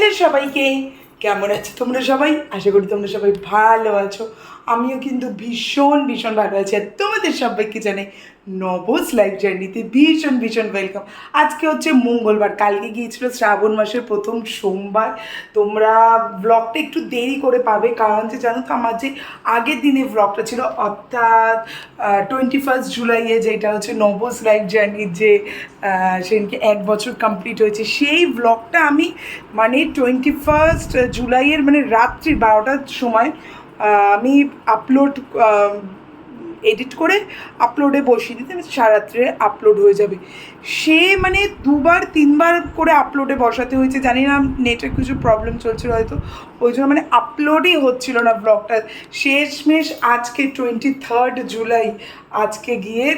Hello সবাইকে কেমন আছো তোমরা সবাই? আশা করি তোমরা সবাই ভালো আছো। আমিও কিন্তু ভীষণ ভীষণ ভালো আছি। আর তোমাদের সবাইকে জানাই নবস লাইফ জার্নিতে ভীষণ ভীষণ ওয়েলকাম আজকে হচ্ছে মঙ্গলবার, কালকে গিয়েছিল শ্রাবণ মাসের প্রথম সোমবার। তোমরা ব্লগটা একটু দেরি করে পাবে, কারণ যে জানো তো আমার যে আগের দিনে ব্লগটা ছিল, অর্থাৎ টোয়েন্টি ফার্স্ট জুলাইয়ে যেটা হচ্ছে নবস লাইফ জার্নির যে সেদিনকে এক বছর কমপ্লিট হয়েছে, সেই ব্লগটা আমি মানে টোয়েন্টি ফার্স্ট জুলাইয়ের মানে রাত্রি বারোটার সময় আমি আপলোড এডিট করে আপলোডে বসিয়ে দিতে সারাত্রে আপলোড হয়ে যাবে। সে মানে দুবার, তিনবার করে আপলোডে বসাতে হয়েছে। জানি না নেটের কিছু প্রবলেম চলছিল হয়তো। ওই জন্য মানে আপলোডই হচ্ছিল না ব্লগটা শেষমেশ আজকে টোয়েন্টি থার্ড জুলাই আজকে গিয়ে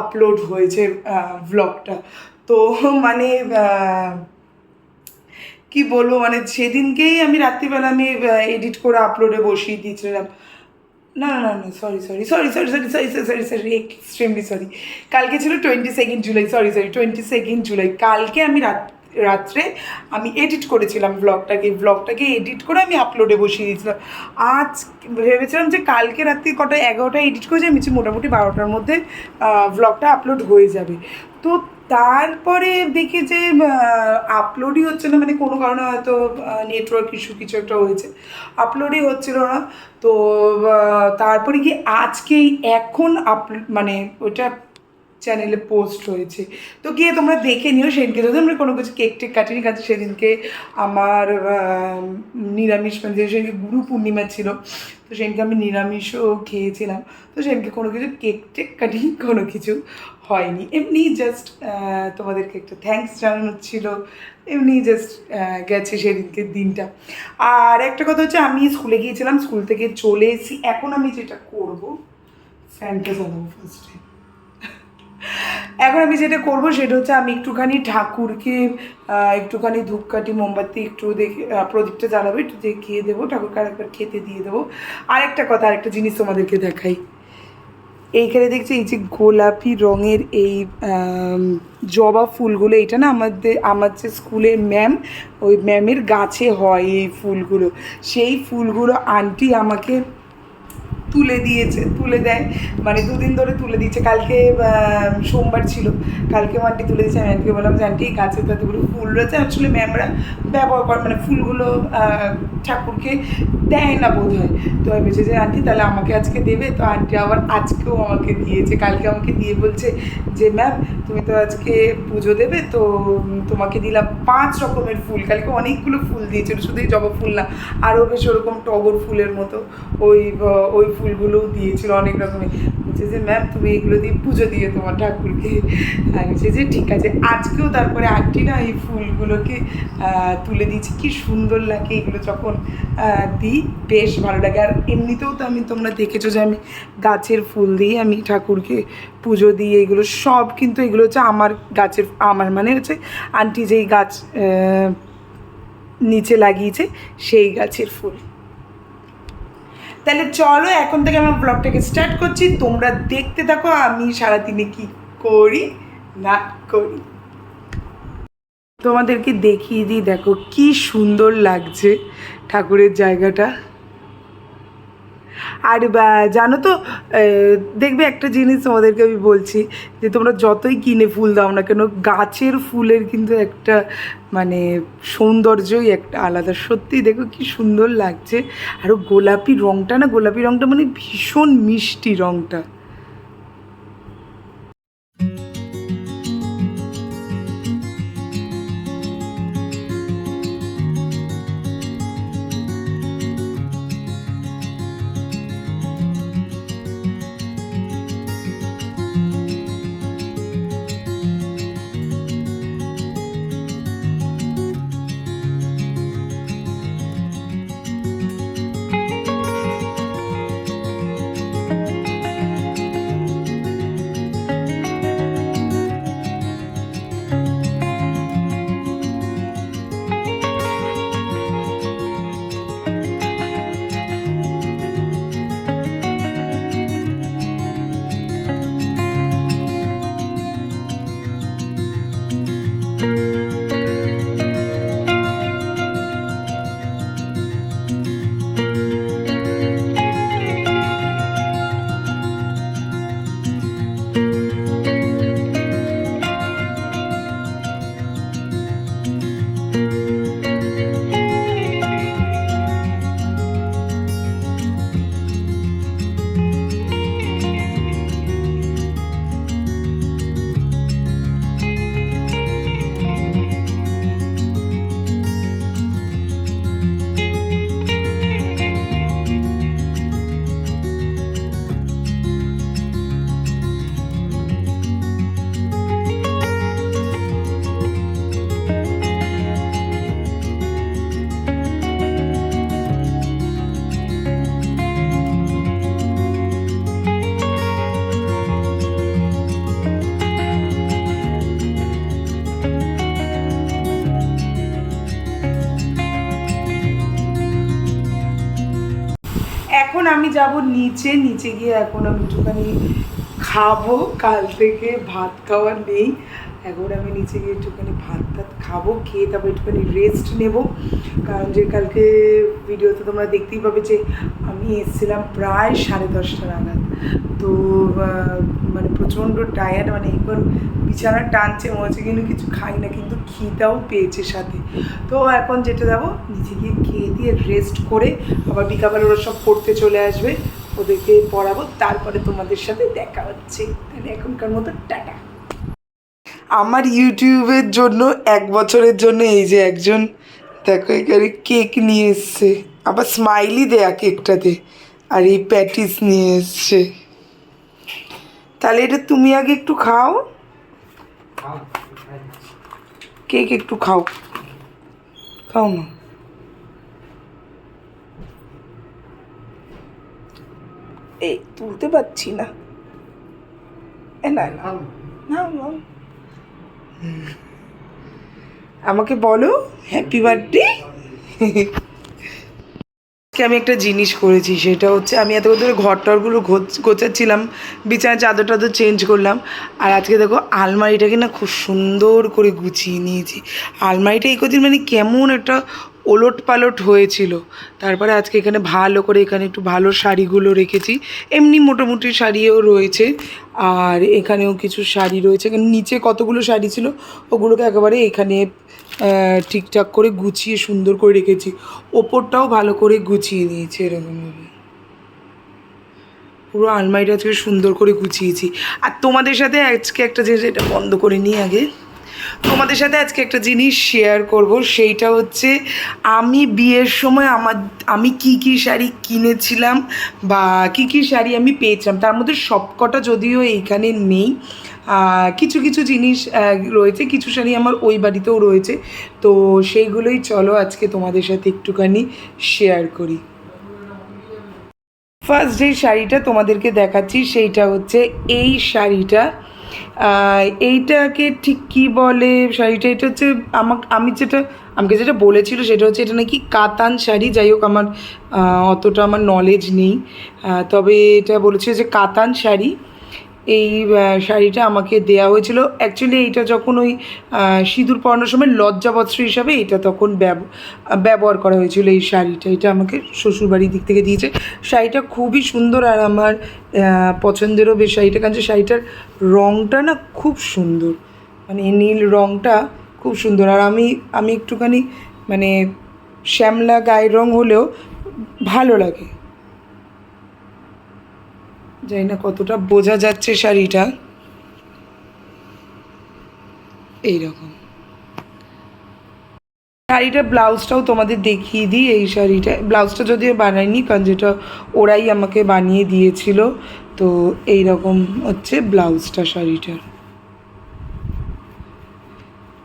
আপলোড হয়েছে ব্লগটা তো মানে কি বলব মানে সেদিনকেই আমি রাত্রিবেলা আমি এডিট করে আপলোডে বসিয়ে দিয়েছিলাম। না না না sorry sorry sorry sorry sorry sorry sorry sorry sorry extremely sorry কালকে ছিল twenty second July sorry sorry twenty second July কালকে আমি রাত, রাত্রে আমি এডিট করেছিলাম ব্লগটাকে ব্লগটাকে এডিট করে আমি আপলোডে বসিয়ে দিয়েছিলাম। আজ ভেবেছিলাম যে কালকে রাত্রি কটা এগারোটা এডিট করে আমি মোটামুটি বারোটার মধ্যে ব্লগটা আপলোড হয়ে যাবে। তো তারপরে দেখি যে আপলোডই হচ্ছে না মানে কোনো কারণে হয়তো নেটওয়ার্ক ইস্যু কিছু একটা হয়েছে। আপলোডই হচ্ছিল না। তো তারপরে কি আজকেই এখন আপ মানে ওটা চ্যানেলে পোস্ট হয়েছে। তো গিয়ে তোমরা দেখে নিও, সেদিনকে যদি আমরা কোনো কিছু কেক টেক কাটিনি কাছে সেদিনকে আমার নিরামিষ মানে সেদিনকে গুরু পূর্ণিমা ছিল তো সেদিনকে আমি নিরামিষও খেয়েছিলাম। তো সেদিনকে কোনো কিছু কেক টেক কাটিং কোনো কিছু হয়নি। এমনি জাস্ট তোমাদেরকে একটা থ্যাংকস জানানোর ছিল। এমনি জাস্ট গেছে সেদিনকে দিনটা। আর একটা কথা হচ্ছে, আমি স্কুলে গিয়েছিলাম, স্কুল থেকে চলে এসেছি। এখন আমি যেটা করব ফ্যানটা ফার্স্ট ফার্স্টে এখন আমি যেটা করব সেটা হচ্ছে আমি একটুখানি ঠাকুরকে একটুখানি ধূপকাঠি, মোমবাতি একটু দেখে প্রদীপটা জ্বালাবো, একটু দেখিয়ে দেবো, ঠাকুরকে আরেকবার খেতে দিয়ে দেবো। আরেকটা কথা, আরেকটা জিনিস তোমাদেরকে দেখাই। এইখানে দেখছি এই যে গোলাপি রঙের এই জবা ফুলগুলো এটা না আমাদের, আমার যে স্কুলের ম্যাম, ওই ম্যামের গাছে হয় এই ফুলগুলো। সেই ফুলগুলো আন্টি আমাকে তুলে দিয়েছে, তুলে দেয়। মানে দুদিন ধরে তুলে দিয়েছে। কালকে সোমবার ছিল। কালকে আন্টি তুলে দিয়েছে। আমি আন্টিকে বললাম যে, আন্টি, এই গাছে তো ফুল রয়েছে। আসলে ম্যামরা ব্যবহার করে মানে ফুলগুলো ঠাকুরকে দেয় না বোধ হয় তো আমি বলছি যে, আন্টি, তাহলে আমাকে আজকে দেবে? তো আন্টি আবার আজকেও আমাকে দিয়েছে। কালকে আমাকে দিয়ে বলছে যে ম্যাম তুমি তো আজকে পুজো দেবে, তো তোমাকে দিলাম পাঁচ রকমের ফুল। কালকে অনেকগুলো ফুল দিয়েছিল। শুধু এই জবা ফুল না, আরও বেশ ওরকম টগর ফুলের মতো। ওই ওই ফুলগুলোও দিয়েছিল অনেক রকমের। বলছে যে, ম্যাম, তুমি এগুলো দিয়ে পুজো দিয়ে তোমার ঠাকুরকে। আমি যে, ঠিক আছে। আজকেও তারপরে আন্টি না এই ফুলগুলোকে তুলে দিয়েছি। কি সুন্দর লাগে এগুলো যখন দিই, বেশ ভালো লাগে। আর এমনিতেও তো আমি, তোমরা দেখেছ যে, আমি গাছের ফুল দিয়ে আমি ঠাকুরকে পুজো দিই, এগুলো সব কিন্তু এগুলো হচ্ছে আমার গাছের, আমার মানে হচ্ছে আন্টি যেই গাছ নিচে লাগিয়েছে, সেই গাছের ফুল। তাহলে চলো এখন থেকে আমার ব্লগটাকে স্টার্ট করছি। তোমরা দেখতে থাকো, আমি সারাদিনে কি করি, না করি। তোমাদেরকে দেখিয়ে দিই, দেখো কি সুন্দর লাগছে ঠাকুরের জায়গাটা। আর জানো তো দেখবে একটা জিনিস তোমাদেরকে আমি বলছি, যে তোমরা যতই কিনে ফুল দাও না কেন, গাছের ফুলের কিন্তু একটা মানে সৌন্দর্যই একটা আলাদা। সত্যি দেখো কি সুন্দর লাগছে। আর গোলাপি রঙটা না, গোলাপি রঙটা মানে ভীষণ মিষ্টি রঙটা যাব নিচে নিচে গিয়ে এখন আমি একটুখানি খাব। কাল থেকে ভাত খাওয়া নেই। এখন আমি নিচে গিয়ে একটুখানি ভাত টাত খাব, খেয়ে তারপর একটুখানি রেস্ট নেব। কারণ যে কালকে ভিডিওতে তোমরা দেখতেই পাবে যে আমি এসেছিলাম প্রায় সাড়ে দশটা নাগাদ। তো মানে প্রচণ্ড টায়ার্ড মানে এখন বিছানা টানছে, মনে হচ্ছে কিন্তু কিছু খাই না, কিন্তু খিদাও পেয়েছে সাথে। তো এখন যেটা যাব নিচে গিয়ে খেয়ে দিয়ে রেস্ট করে আবার বিকালবেলা ওরা সব পড়তে চলে আসবে, ওদেরকে পড়াবো, তারপরে তোমাদের সাথে দেখা হচ্ছে। তাহলে এখনকার মতো টাটা। আমার ইউটিউবের জন্য, এক বছরের জন্য এই যে একজন, দেখো এখানে কেক নিয়ে এসছে। আবার স্মাইলি দেয়া কেকটাতে আর এই প্যাটিস নিয়ে এসছে। তাহলে এটা তুমি আগে একটু খাও। কেক একটু খাও। খাও না এই তুলতে পারছি না। না না। আমাকে বলো হ্যাপি বার্থডে আমি একটা জিনিস করেছি, সেটা হচ্ছে আমি এত ধরে ঘর টরগুলো গোছ- গোছাচ্ছিলাম বিছানা চাদর টাদর চেঞ্জ করলাম, আর আজকে দেখো আলমারিটাকে না খুব সুন্দর করে গুছিয়ে নিয়েছি। আলমারিটা এই কদিন মানে কেমন একটা ওলট পালট হয়েছিল। তারপরে আজকে এখানে ভালো করে এখানে একটু ভালো শাড়িগুলো রেখেছি। এমনি মোটামুটি শাড়িও রয়েছে। আর এখানেও কিছু শাড়ি রয়েছে। এখানে নিচে কতগুলো শাড়ি ছিল? ওগুলোকে একেবারে এখানে ঠিকঠাক করে গুছিয়ে সুন্দর করে রেখেছি। ওপরটাও ভালো করে গুছিয়ে নিয়েছি এরকমভাবে। পুরো আলমারিটা আজকে সুন্দর করে গুছিয়েছি। আর তোমাদের সাথে আজকে একটা জিনিস, এটা বন্ধ করে নিই আগে। তোমাদের সাথে আজকে একটা জিনিস শেয়ার করব, সেইটা হচ্ছে আমি বিয়ের সময় আমার, আমি কি কি শাড়ি কিনেছিলাম বা কি কি শাড়ি আমি পেয়েছিলাম, তার মধ্যে সবকটা যদিও এইখানে নেই। কিছু কিছু জিনিস রয়েছে, কিছু শাড়ি আমার ওই বাড়িতেও রয়েছে। তো সেইগুলোই চলো আজকে তোমাদের সাথে একটুখানি শেয়ার করি। ফার্স্ট যে শাড়িটা তোমাদেরকে দেখাচ্ছি, সেইটা হচ্ছে এই শাড়িটা। এইটাকে ঠিক কি বলে শাড়িটা? এটা হচ্ছে আমাকে আমি যেটা আমাকে যেটা বলেছিল সেটা হচ্ছে এটা নাকি কাতান শাড়ি। যাই হোক, আমার অতটা আমার নলেজ নেই। তবে এটা বলেছিল যে কাতান শাড়ি। এই শাড়িটা আমাকে দেয়া হয়েছিল। অ্যাকচুয়ালি এইটা যখন ওই সিঁদুর পরানোর সময় লজ্জাবস্ত্র হিসাবে এটা তখন ব্যব- ব্যবহার করা হয়েছিল এই শাড়িটা। এটা আমাকে শ্বশুরবাড়ির দিক থেকে দিয়েছে। শাড়িটা খুবই সুন্দর আর আমার পছন্দেরও বেশ শাড়িটা। কারণ শাড়িটার রঙটা না খুব সুন্দর। মানে নীল রঙটা খুব সুন্দর। আর আমি আমি একটুখানি মানে শ্যামলা গায়ের রঙ হলেও ভালো লাগে। জানি না কতটা বোঝা যাচ্ছে শাড়িটা। এইরকম। শাড়িটা ব্লাউজটাও তোমাদের দেখিয়ে দিই, এই শাড়িটা, ব্লাউজটা যদিও বানাইনি, কারণ যেটা ওরাই আমাকে বানিয়ে দিয়েছিল, তো এই রকম হচ্ছে ব্লাউজটা শাড়িটার।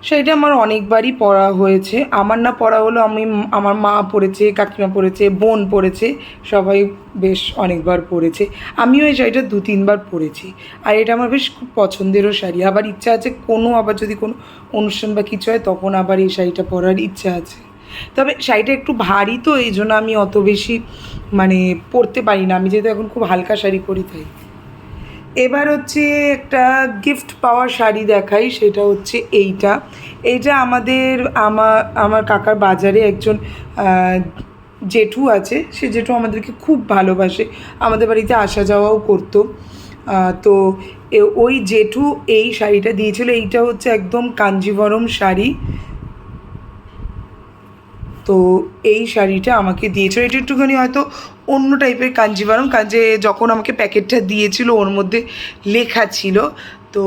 সেইটা আমার অনেকবারই পরা হয়েছে। আমার না পড়া হলো, আমি আমার মা পরেছে কাকিমা পরেছে বোন পরেছে সবাই বেশ অনেকবার পরেছে আমিও এই শাড়িটা দু, তিনবার পরেছি আর এটা আমার বেশ খুব পছন্দেরও শাড়ি। আবার ইচ্ছা আছে কোনো, আবার যদি কোনো অনুষ্ঠান বা কিছু হয়, তখন আবার এই শাড়িটা পরার ইচ্ছা আছে। তবে শাড়িটা একটু ভারী তো, এই জন্য আমি অত বেশি মানে পরতে পারি না। আমি যেহেতু এখন খুব হালকা শাড়ি পরি, তাই। এবার হচ্ছে একটা গিফট পাওয়া শাড়ি দেখাই, সেটা হচ্ছে এইটা। এইটা আমাদের আমার আমার কাকার বাজারে একজন জেঠু আছে। সে জেঠু আমাদেরকে খুব ভালোবাসে। আমাদের বাড়িতে আসা যাওয়াও করতো। তো ওই জেঠু এই শাড়িটা দিয়েছিল। এইটা হচ্ছে একদম কাঞ্জিভরম শাড়ি। তো এই শাড়িটা আমাকে দিয়েছিল। এটা একটুখানি হয়তো অন্য টাইপের কাঞ্জিভারম যে যখন আমাকে প্যাকেটটা দিয়েছিল, ওর মধ্যে লেখা ছিল। তো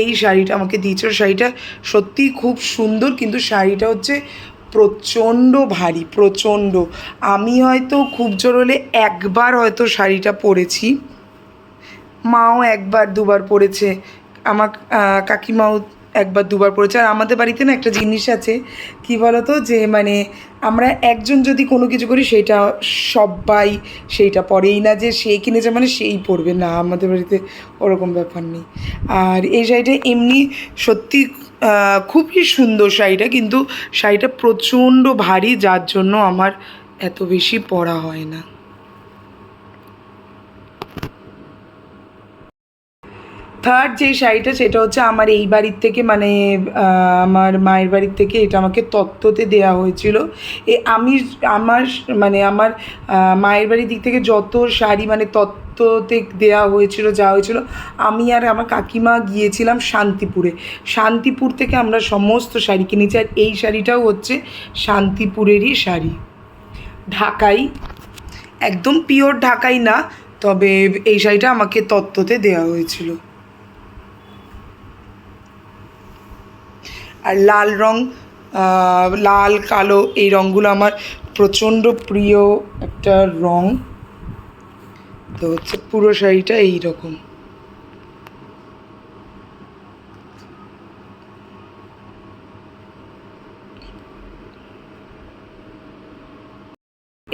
এই শাড়িটা আমাকে দিয়েছিল। শাড়িটা সত্যিই খুব সুন্দর, কিন্তু শাড়িটা হচ্ছে প্রচণ্ড ভারী, প্রচণ্ড। আমি হয়তো খুব জোর হলে একবার হয়তো শাড়িটা পরেছি। মাও একবার, দুবার পরেছে। আমার কাকিমাও একবার, দুবার পড়েছে। আর আমাদের বাড়িতে না একটা জিনিস আছে, কি বলতো, যে মানে আমরা একজন যদি কোনো কিছু করি, সেটা সবাই সেইটা পরেই না যে সে কিনেছে মানে সেই পরবে না। আমাদের বাড়িতে ওরকম ব্যাপার নেই। আর এই শাড়িটা এমনি সত্যি খুবই সুন্দর শাড়িটা, কিন্তু শাড়িটা প্রচণ্ড ভারী, যার জন্য আমার এত বেশি পরা হয় না। থার্ড যে শাড়িটা, সেটা হচ্ছে আমার এই বাড়ির থেকে মানে আমার মায়ের বাড়ির থেকে এটা আমাকে তত্ত্বতে দেওয়া হয়েছিল। এ আমি, আমার মানে আমার মায়ের বাড়ির দিক থেকে যত শাড়ি মানে তত্ত্বতে দেওয়া হয়েছিল, যা হয়েছিল, আমি আর আমার কাকিমা গিয়েছিলাম শান্তিপুরে। শান্তিপুর থেকে আমরা সমস্ত শাড়ি কিনেছি, আর এই শাড়িটাও হচ্ছে শান্তিপুরেরই শাড়ি। ঢাকাই, একদম পিওর ঢাকাই না, তবে এই শাড়িটা আমাকে তত্ত্বতে দেওয়া হয়েছিল। আর লাল রং লাল, কালো এই রঙগুলো আমার প্রচণ্ড প্রিয় একটা রং। তো হচ্ছে পুরো শাড়িটা এই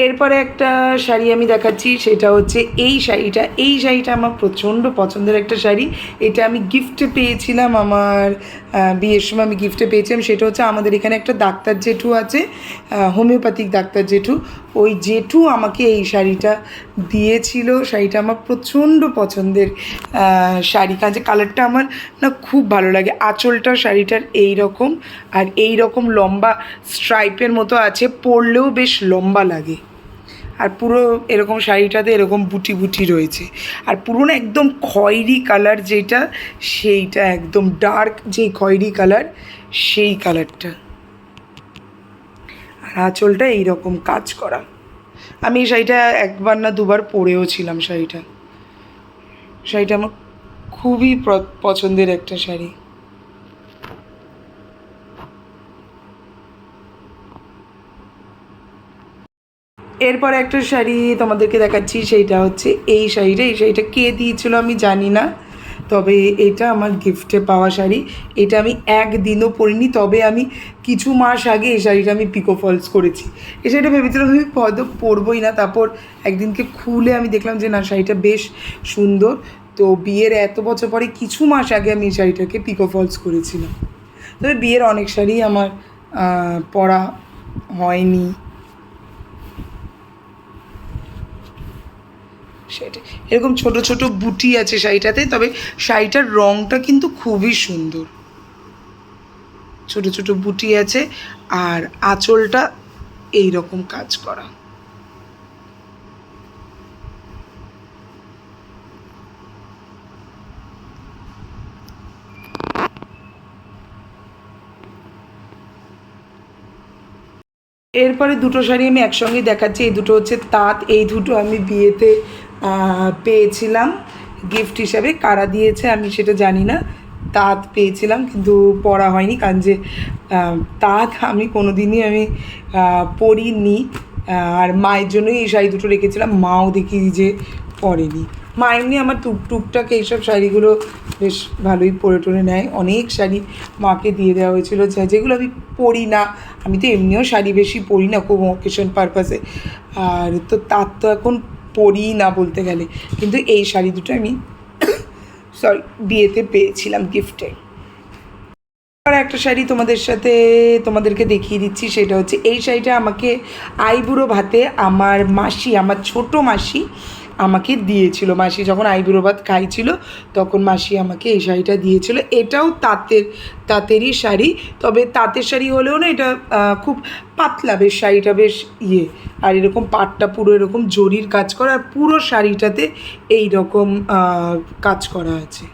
এরপরে একটা শাড়ি আমি দেখাচ্ছি, সেটা হচ্ছে এই শাড়িটা। এই শাড়িটা আমার প্রচণ্ড পছন্দের একটা শাড়ি। এটা আমি গিফটে পেয়েছিলাম আমার বিয়ের সময় আমি গিফটে পেয়েছিলাম। সেটা হচ্ছে আমাদের এখানে একটা ডাক্তার জেঠু আছে হোমিওপ্যাথিক ডাক্তার জেঠু। ওই জেঠু আমাকে এই শাড়িটা দিয়েছিল। শাড়িটা আমার প্রচণ্ড পছন্দের শাড়ি। কাজে কালারটা আমার না খুব ভালো লাগে। আঁচলটা শাড়িটার এই রকম আর এই রকম লম্বা স্ট্রাইপের মতো আছে, পরলেও বেশ লম্বা লাগে। আর পুরো এরকম শাড়িটাতে এরকম বুটি বুটি রয়েছে। আর পুরো না একদম খয়েরি কালার যেটা, সেইটা একদম ডার্ক যে খয়েরি কালার, সেই কালারটা। আর আঁচলটা এইরকম কাজ করা। আমি এই শাড়িটা একবার না দুবার পরেও ছিলাম শাড়িটা। শাড়িটা আমার খুবই পছন্দের একটা শাড়ি। এরপর একটা শাড়ি তোমাদেরকে দেখাচ্ছি, সেইটা হচ্ছে এই শাড়িটা। এই শাড়িটা কে দিয়েছিল আমি জানি না, তবে এটা আমার গিফটে পাওয়া শাড়ি। এটা আমি একদিনও পরিনি, তবে আমি কিছু মাস আগে এই শাড়িটা আমি পিকো ফলস করেছি। এই শাড়িটা ভেবেছিলাম আমি হয়তো পরবই না, তারপর একদিনকে খুলে আমি দেখলাম যে না, শাড়িটা বেশ সুন্দর। তো বিয়ের এত বছর পরে কিছু মাস আগে আমি এই শাড়িটাকে পিকো ফলস করেছিলাম। তবে বিয়ের অনেক শাড়ি আমার পরা হয়নি। সেটা এরকম ছোট ছোট বুটি আছে শাড়িটাতে, তবে শাড়িটার রংটা কিন্তু খুবই সুন্দর। ছোট ছোট বুটি আছে আর আঁচলটা এই রকম কাজ করা। এরপরে দুটো শাড়ি আমি একসঙ্গে দেখাচ্ছি, এই দুটো হচ্ছে তাঁত, এই দুটো আমি বিয়েতে পেয়েছিলাম গিফট হিসাবে। কারা দিয়েছে আমি সেটা জানি না। তাঁত পেয়েছিলাম, কিন্তু পরা হয়নি, কারণ যে তাঁত আমি কোনো দিনই আমি পরিনি। আর মায়ের জন্যই এই শাড়ি দুটো রেখেছিলাম। মাও দেখি যে পরেনি। মা এমনি আমার টুক, টুকটাক এইসব শাড়িগুলো বেশ ভালোই পরে টরে নেয়। অনেক শাড়ি মাকে দিয়ে দেওয়া হয়েছিল। যা, যেগুলো আমি পরি না। আমি তো এমনিও শাড়ি বেশি পরি না খুব অকেশন পারপাসে আর তো তার তো এখন পরি না বলতে গেলে। কিন্তু এই শাড়ি দুটো আমি সরি বিয়েতে পেয়েছিলাম গিফটে আর একটা শাড়ি তোমাদের সাথে তোমাদেরকে দেখিয়ে দিচ্ছি, সেটা হচ্ছে এই শাড়িটা আমাকে আইবুড়ো ভাতে আমার মাসি, আমার ছোট মাসি আমাকে দিয়েছিল। মাসি যখন আইবুড়ো ভাত খাইছিল, তখন মাসি আমাকে এই শাড়িটা দিয়েছিল। এটাও তাঁতের, তাঁতেরই শাড়ি, তবে তাঁতের শাড়ি হলেও না এটা খুব পাতলা, বেশ শাড়িটা বেশ ইয়ে। আর এরকম পাটটা পুরো এরকম জরির কাজ করা, আর পুরো শাড়িটাতে এই রকম কাজ করা আছে।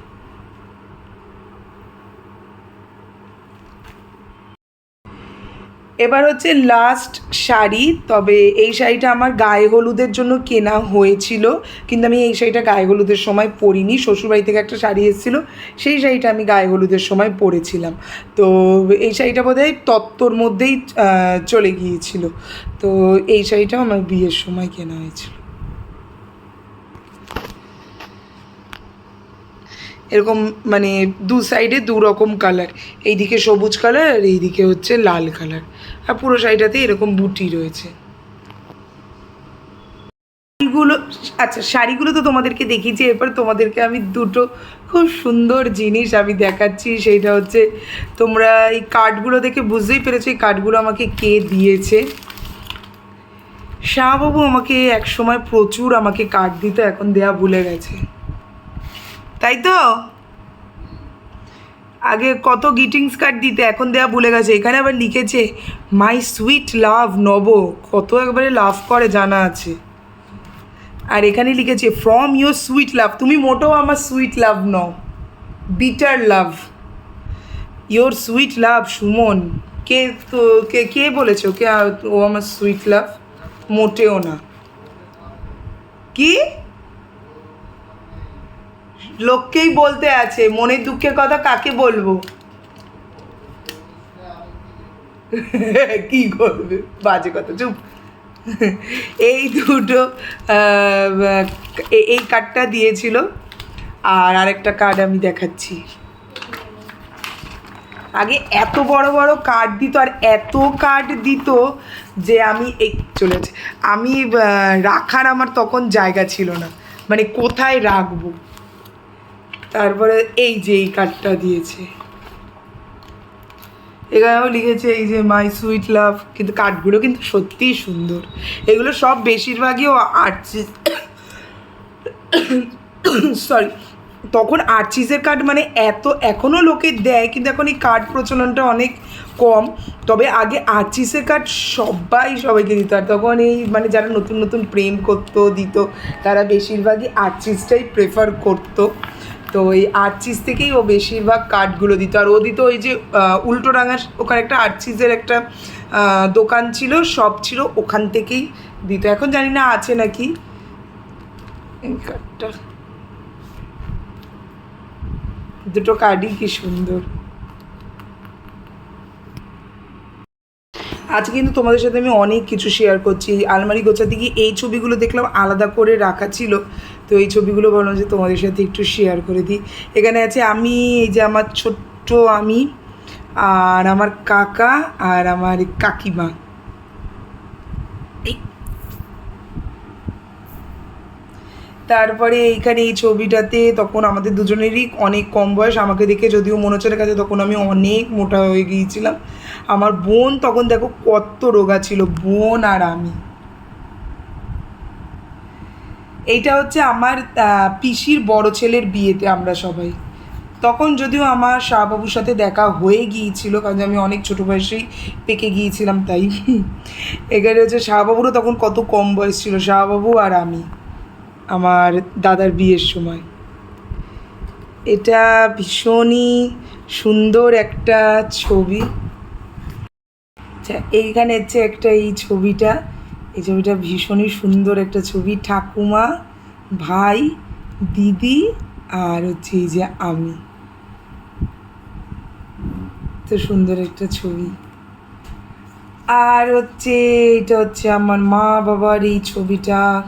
এবার হচ্ছে লাস্ট শাড়ি, তবে এই শাড়িটা আমার গায়ে হলুদের জন্য কেনা হয়েছিল, কিন্তু আমি এই শাড়িটা গায়ে হলুদের সময় পরিনি। শ্বশুরবাড়ি থেকে একটা শাড়ি এসেছিল, সেই শাড়িটা আমি গায়ে হলুদের সময় পরেছিলাম। তো এই শাড়িটা বোধহয় তত্ত্বর মধ্যেই চলে গিয়েছিল। তো এই শাড়িটাও আমার বিয়ের সময় কেনা হয়েছিল। এরকম মানে দু সাইডে দু রকম কালার এইদিকে সবুজ কালার আর এইদিকে হচ্ছে লাল কালার আর পুরো শাড়িটাতে এরকম বুটি রয়েছে। শাড়িগুলো আচ্ছা শাড়িগুলো তো তোমাদেরকে দেখিয়েছি, এরপর তোমাদেরকে আমি দুটো খুব সুন্দর জিনিস আমি দেখাচ্ছি। সেইটা হচ্ছে, তোমরা এই কার্ডগুলো দেখে বুঝতেই পেরেছ, এই কার্ডগুলো আমাকে কে দিয়েছে? শাহবাবু আমাকে এক সময় প্রচুর আমাকে কার্ড দিত, এখন দেয়া ভুলে গেছে। তাই তো? আগে কত গ্রিটিংস কার্ড দিতে, এখন দেয়া ভুলে গেছে, এখানে আবার লিখেছে মাই সুইট লাভ নব। কত একবারে লাভ করে, জানা আছে। আর এখানে লিখেছে ফ্রম ইউর সুইট লাভ তুমি মোটেও আমার sweet love no bitter love your sweet love Suman, কে তো, কে কে বলেছে আ- ও আমার সুইট লাভ মোটেও না। কি? লোককেই বলতে আছে, মনের দুঃখের কথা কাকে বলব? কি করবে বাজে কথা, চুপ। এই দুটো এই কার্ডটা দিয়েছিল, আর আরেকটা কার্ড আমি দেখাচ্ছি। আগে এত বড় বড় কার্ড দিত, আর এত কার্ড দিত যে আমি এই চলেছে আমি রাখার আমার তখন জায়গা ছিল না। মানে কোথায় রাখব? তারপরে এই যে এই কার্ডটা দিয়েছে। এখানেও লিখেছে এই যে মাই সুইট লাভ কিন্তু কার্ডগুলো কিন্তু সত্যিই সুন্দর। এগুলো সব বেশিরভাগই ও আর্চিস সরি তখন আর্চিসের কার্ড মানে এত এখনও লোকে দেয়, কিন্তু এখন এই কার্ড প্রচলনটা অনেক কম। তবে আগে আর্চিসের কার্ড সবাই সবাইকে দিত, আর তখন এই মানে যারা নতুন নতুন প্রেম করতো, দিত, তারা বেশিরভাগই আর্চিসটাই প্রেফার করতো। তো ওই আর্চিস থেকেই ও বেশিরভাগ কার্ডগুলো দিত। আর ও দিত ওই যে আহ, উল্টো ডাঙার ওখানে একটা আর্চিসের একটা দোকান ছিল সব ছিল ওখান থেকেই দিত। এখন জানি না আছে নাকি। কার্ডটা দুটো কার্ডই কি সুন্দর। আজ কিন্তু তোমাদের সাথে আমি অনেক কিছু শেয়ার করছি। আলমারি গোছাতে গিয়ে এই ছবিগুলো দেখলাম আলাদা করে রাখা ছিল। তো এই ছবিগুলো বললাম যে তোমাদের সাথে একটু শেয়ার করে দিই। এখানে আছে আমি, এই যে আমার ছোট্ট আমি, আর আমার কাকা, আর আমার কাকিমা। তারপরে এইখানে এই ছবিটাতে তখন আমাদের দুজনেরই অনেক কম বয়স। আমাকে দেখে যদিও মনে হচ্ছে কাছে, তখন আমি অনেক মোটা হয়ে গিয়েছিলাম। আমার বোন তখন দেখো কত রোগা ছিল, বোন আর আমি। এইটা হচ্ছে আমার পিসির বড় ছেলের বিয়েতে আমরা সবাই। তখন যদিও আমার শাহবাবুর সাথে দেখা হয়ে গিয়েছিল, কারণ আমি অনেক ছোটো বয়সেই পেকে গিয়েছিলাম তাই। এখানে হচ্ছে শাহবাবুরও তখন কত কম বয়স ছিল, শাহবাবু আর আমি, আমার দাদার বিয়ের সময়। এটা ভীষণই সুন্দর একটা ছবি। আচ্ছা এইখানে হচ্ছে একটা এই ছবিটা। এই ছবিটা ভীষণই সুন্দর একটা ছবি। ঠাকুমা, ভাই, দিদি আর হচ্ছে এই যে আমি। তো সুন্দর একটা ছবি। আর হচ্ছে এটা হচ্ছে আমার মা বাবার এই ছবিটা।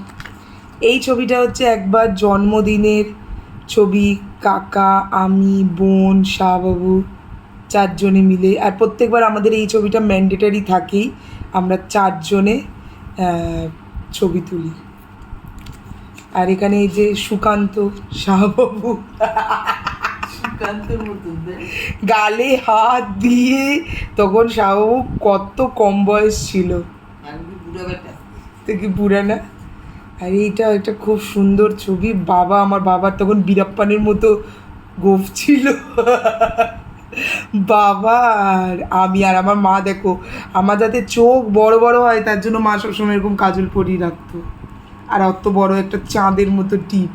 এই ছবিটা হচ্ছে একবার জন্মদিনের ছবি। কাকা, আমি, বোন, শাহবাবু চারজনে মিলে। আর প্রত্যেকবার আমাদের এই ছবিটা ম্যান্ডেটারি থাকেই। আমরা চারজনে ছবি তুলি। আর এখানে এই যে সুকান্ত শাহবাবু। গালে হাত দিয়ে তখন শাহবাবু কত কম বয়স ছিল। কি বুড়া না? আর এইটা একটা খুব সুন্দর ছবি। বাবা আমার বাবার তখন বীরাপ্পানের মতো গোফ ছিল। বাবা, আমি আর আমার মা দেখো, আমার যাতে চোখ বড় বড় হয়, তার জন্য মা সবসময় এরকম কাজল পরিয়ে রাখতো। আর অত বড় একটা চাঁদের মতো টিপ।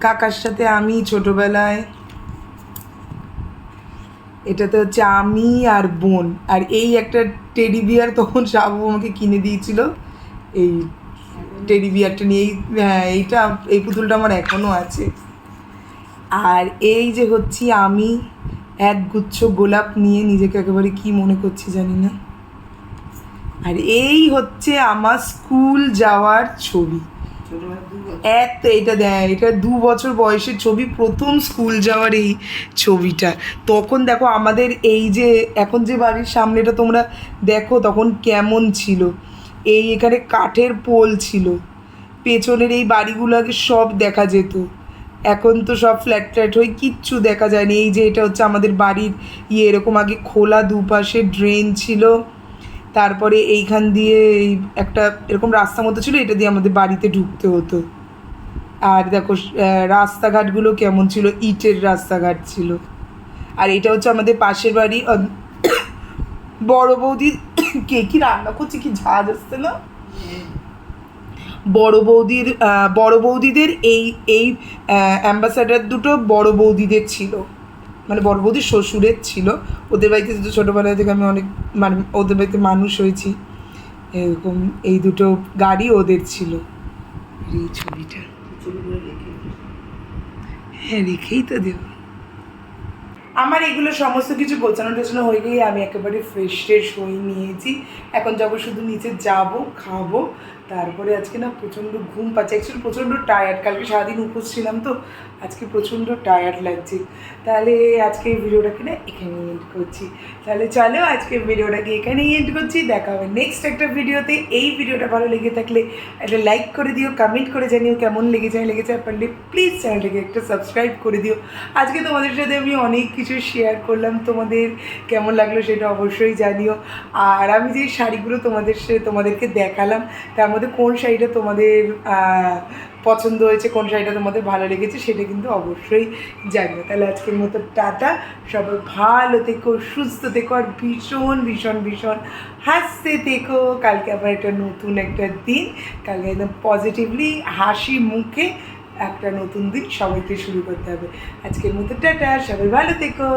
কাকার সাথে আমি ছোটবেলায়, এটাতে হচ্ছে আমি আর বোন, আর এই একটা টেডি বিয়ার তখন সাবু আমাকে কিনে দিয়েছিল। এই টেডি বিয়ারটা নিয়ে হ্যাঁ এইটা, এই পুতুলটা আমার এখনও আছে। আর এই যে হচ্ছি আমি এক গুচ্ছ গোলাপ নিয়ে নিজেকে একেবারে কি মনে করছি জানি না। আর এই হচ্ছে আমার স্কুল যাওয়ার ছবি। ছোটবেলা দু বছর। এক তো এটা দেয় এটা দু বছর বয়সের ছবি প্রথম স্কুল যাওয়ার এই ছবিটা। তখন দেখো আমাদের এই যে এখন যে বাড়ির সামনেটা তোমরা দেখো তখন কেমন ছিল। এই এখানে কাঠের পোল ছিল। পেছনের এই বাড়িগুলো আগে সব দেখা যেত। এখন তো সব ফ্ল্যাট ট্ল্যাট হয়ে কিচ্ছু দেখা যায়নি। এই যে এটা হচ্ছে আমাদের বাড়ির ইয়ে এরকম আগে খোলা দুপাশে ড্রেন ছিল। তারপরে এইখান দিয়ে এই একটা এরকম রাস্তা মতো ছিল, এটা দিয়ে আমাদের বাড়িতে ঢুকতে হতো। আর দেখো রাস্তাঘাটগুলো কেমন ছিল? ইটের রাস্তাঘাট ছিল। আর এটা হচ্ছে আমাদের পাশের বাড়ি। বড় বৌদি কে কি রান্না করছে? কি ঝাঁজ আসছে না? বড় বৌদির বড় বৌদিদের এই এই অ্যাম্বাসাডার দুটো বড় বৌদিদের ছিল। মানে বড় বৌদির শ্বশুরের ছিল। ওদের বাড়িতে তো ছোটোবেলা থেকে আমি অনেক মানে ওদের বাড়িতে মানুষ হয়েছি। এরকম এই দুটো গাড়ি ওদের ছিল। এই ছবিটা। হ্যাঁ রেখেই তো দেব। আমার এগুলো সমস্ত কিছু গোছানো টোছানো হয়ে গিয়ে আমি একেবারে ফ্রেশ ট্রেশ হয়ে নিয়েছি। এখন যাব শুধু নিচে যাব, খাব। তারপরে আজকে না প্রচণ্ড ঘুম পাচ্ছে। অ্যাকচুয়ালি প্রচণ্ড টায়ার্ড কালকে সারাদিন উপোস ছিলাম তো, আজকে প্রচণ্ড টায়ার্ড লাগছে। তাহলে আজকে ভিডিওটাকে না এখানেই এন্ড করছি। তাহলে চলো আজকে ভিডিওটাকে এখানেই এন্ড করছি। দেখা হবে নেক্সট একটা ভিডিওতে। এই ভিডিওটা ভালো লেগে থাকলে একটা লাইক করে দিও কমেন্ট করে জানিও কেমন লেগে লেগেছে লেগেছে পারলে প্লিজ চ্যানেলটাকে একটা সাবস্ক্রাইব করে দিও। আজকে তোমাদের সাথে আমি অনেক কিছু শেয়ার করলাম। তোমাদের কেমন লাগল সেটা অবশ্যই জানিও। আর আমি যে শাড়িগুলো তোমাদের সাথে তোমাদেরকে দেখালাম, তার মধ্যে কোন শাড়িটা তোমাদের পছন্দ হয়েছে, কোন শাড়িটা তোমাদের ভালো লেগেছে সেটা কিন্তু অবশ্যই জানিও তাহলে আজকের মতো টাটা। সবাই ভালো থেকো, সুস্থ থেকো, আর ভীষণ ভীষণ ভীষণ হাসতে থেকো। কালকে আবার একটা নতুন একটা দিন, কালকে একদম পজিটিভলি হাসি মুখে একটা নতুন দিন সবাইকে শুরু করতে হবে। আজকের মতো টাটা, সবাই ভালো থেকো।